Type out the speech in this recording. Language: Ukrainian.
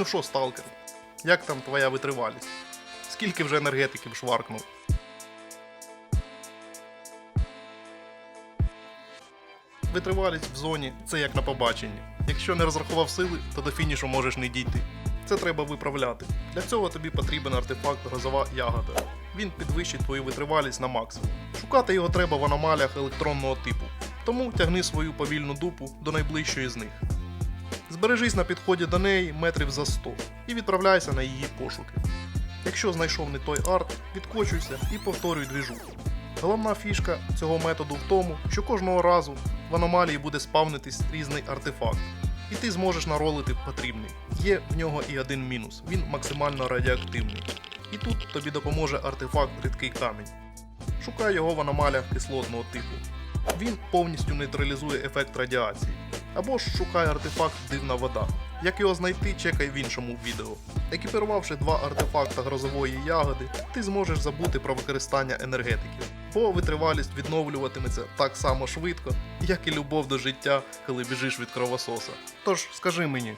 Ну що, сталкер, як там твоя витривалість? Скільки вже енергетиків шваркнув? Витривалість в зоні це як на побаченні. Якщо не розрахував сили, то до фінішу можеш не дійти. Це треба виправляти. Для цього тобі потрібен артефакт грозова ягода. Він підвищить твою витривалість на максимум. Шукати його треба в аномаліях електронного типу. Тому тягни свою повільну дупу до найближчої з них. Збережись на підході до неї метрів за 100 і відправляйся на її пошуки. Якщо знайшов не той арт, відкочуйся і повторюй двіжуху. Головна фішка цього методу в тому, що кожного разу в аномалії буде спавнитись різний артефакт, і ти зможеш наролити потрібний. Є в нього і один мінус: він максимально радіоактивний. І тут тобі допоможе артефакт рідкий камінь. Шукай його в аномаліях кислотного типу. Він повністю нейтралізує ефект радіації. Або ж шукай артефакт дивна вода. Як його знайти, чекай в іншому відео. Екіпірувавши два артефакта грозової ягоди, ти зможеш забути про використання енергетиків, бо витривалість відновлюватиметься так само швидко, як і любов до життя, коли біжиш від кровососа. Тож скажи мені,